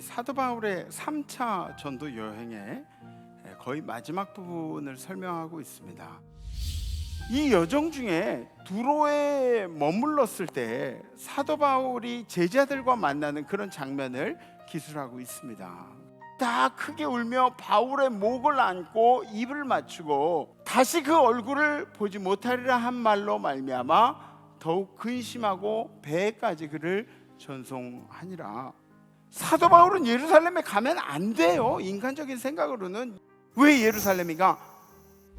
사도 바울의 3차 전도 여행의 거의 마지막 부분을 설명하고 있습니다. 이 여정 중에 두로에 머물렀을 때 사도 바울이 제자들과 만나는 그런 장면을 기술하고 있습니다. 다 크게 울며 바울의 목을 안고 입을 맞추고 다시 그 얼굴을 보지 못하리라 한 말로 말미암아 더욱 근심하고 배에까지 그를 전송하니라. 사도 바울은 예루살렘에 가면 안 돼요. 인간적인 생각으로는 왜 예루살렘이가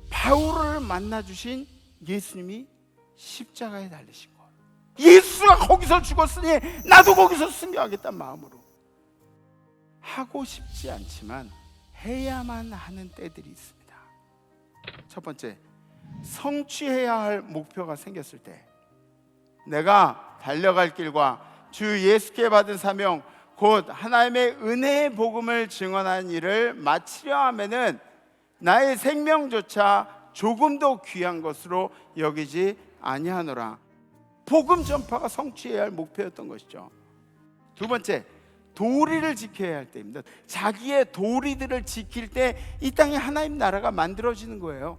바울을 만나 주신 예수님이 십자가에 달리신 거예요. 예수가 거기서 죽었으니 나도 거기서 승리하겠다는 마음으로 하고 싶지 않지만 해야만 하는 때들이 있습니다. 첫 번째, 성취해야 할 목표가 생겼을 때 내가 달려갈 길과 주 예수께 받은 사명 곧 하나님의 은혜의 복음을 증언하는 일을 마치려 하면은 나의 생명조차 조금 더 귀한 것으로 여기지 아니하노라. 복음 전파가 성취해야 할 목표였던 것이죠. 두 번째, 도리를 지켜야 할 때입니다. 자기의 도리들을 지킬 때 이 땅에 하나님 나라가 만들어지는 거예요.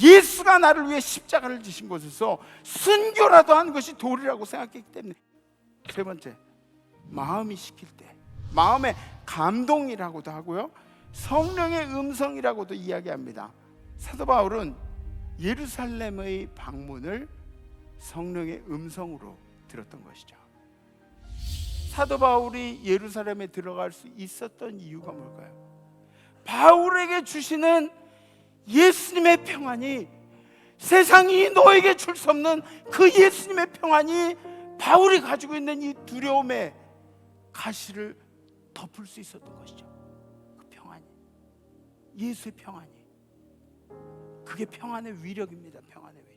예수가 나를 위해 십자가를 지신 곳에서 순교라도 하는 것이 도리라고 생각했기 때문에 세 번째 마음이 시킬 때 마음의 감동이라고도 하고요. 성령의 음성이라고도 이야기합니다. 사도 바울은 예루살렘의 방문을 성령의 음성으로 들었던 것이죠. 사도 바울이 예루살렘에 들어갈 수 있었던 이유가 뭘까요? 바울에게 주시는 예수님의 평안이 세상이 너에게 줄 수 없는 그 예수님의 평안이 바울이 가지고 있는 이 두려움의 가시를 덮을 수 있었던 것이죠. 그 평안이 예수의 평안이 그게 평안의 위력입니다. 평안의 위력.